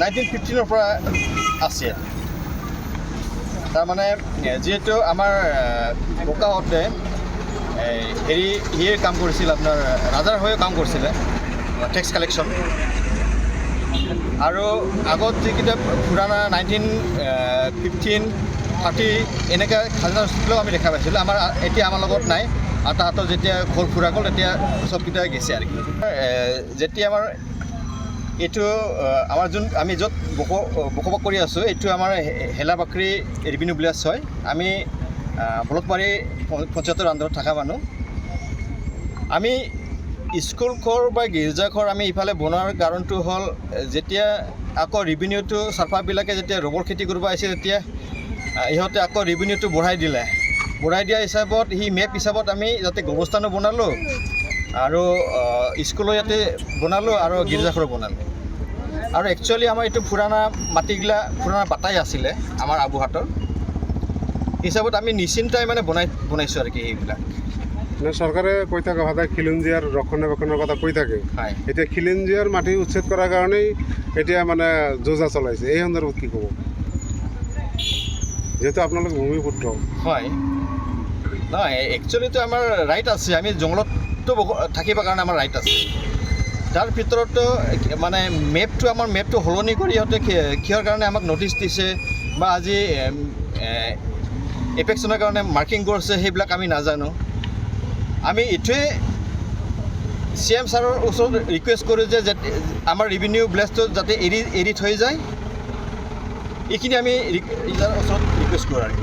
Nineteen ফিফটিনৰ পৰা আছে। তাৰমানে যিহেতু আমাৰ ককাহঁতে এই হেৰি হেৰিৰ কাম কৰিছিল, আপোনাৰ, ৰাজাৰ হৈও কাম কৰিছিলে টেক্স কালেকশ্যন আৰু আগত যিকেইটা পুৰাণা নাইনটিন ফিফটিন থাৰ্টি এনেকৈ খাজনা ৰচিদবিলাকো আমি দেখা পাইছিলোঁ। আমাৰ, এতিয়া আমাৰ লগত নাই। আৰু তাহাঁতৰ যেতিয়া ঘৰ ফুৰা গ'ল, তেতিয়া চবকেইটা গেছে আৰু কি। যেতিয়া আমাৰ এইটো আমাৰ যোন আমি য'ত বস, বসবাস কৰি আছোঁ, এইটো আমাৰ হে- হেলাবাকৰি ৰেভিনিউ ভিলেজ হয়। আমি প- পঞ্চায়তৰ আণ্ডাৰত থকা মানুহ। আমি স্কুল ঘৰ বা গীৰ্জা ঘৰ আমি ইফালে বনোৱাৰ কাৰণটো হ'ল, যেতিয়া আকৌ ৰেভিনিউটো চাৰ্ফাৰবিলাকে যেতিয়া ৰবৰ খেতি কৰিব আহিছে, তেতিয়া ইহঁতে আকৌ ৰেভিনিউটো বঢ়াই দিলে। বঢ়াই দিয়া হিচাপত, সি মেপ হিচাপত আমি যাতে গৱস্থানো বনালোঁ আৰু স্কুলো ইয়াতে বনালোঁ আৰু গীৰ্জাঘৰো বনালোঁ। আৰু একচুৱেলি আমাৰ এইটো পুৰাণা মাটিগিলা পুৰাণা বাটাই আছিলে আমাৰ আবুহাটৰ হিচাপত আমি নিশ্চিন্তাই মানে বনাই বনাইছোঁ আৰু কি সেইবিলাক। মানে চৰকাৰে কৈ থাকে সদায় খিলঞ্জীয়াৰ ৰক্ষণাবেক্ষণৰ কথা কৈ থাকে। এতিয়া খিলঞ্জীয়াৰ মাটি উচ্ছেদ কৰাৰ কাৰণেই এতিয়া মানে যোজা চলাইছে। এই সন্দৰ্ভত কি ক'ব? যিহেতু আপোনালোক ভূমিপুত্ৰ। হয়। নহয় একচুৱেলিতো আমাৰ ৰাইট আছে। আমি জংঘলততো থাকিবৰ কাৰণে আমাৰ ৰাইট আছে। তাৰ ভিতৰতো মানে মেপটো আমাৰ মেপটো সলনি কৰি ইহঁতে কি- কিহৰ কাৰণে আমাক নটিচ দিছে বা আজি এফেকশ্যনৰ কাৰণে মাৰ্কিং কৰিছে সেইবিলাক আমি নাজানো। আমি এইটোৱে চি এম ছাৰৰ ওচৰত ৰিকুৱেষ্ট কৰোঁ যে আমাৰ ৰেভিনিউ ব্লেছটো যাতে এৰি এৰি থৈ যায়। এইখিনি আমি ওচৰত ৰিকুৱেষ্ট কৰোঁ আৰু।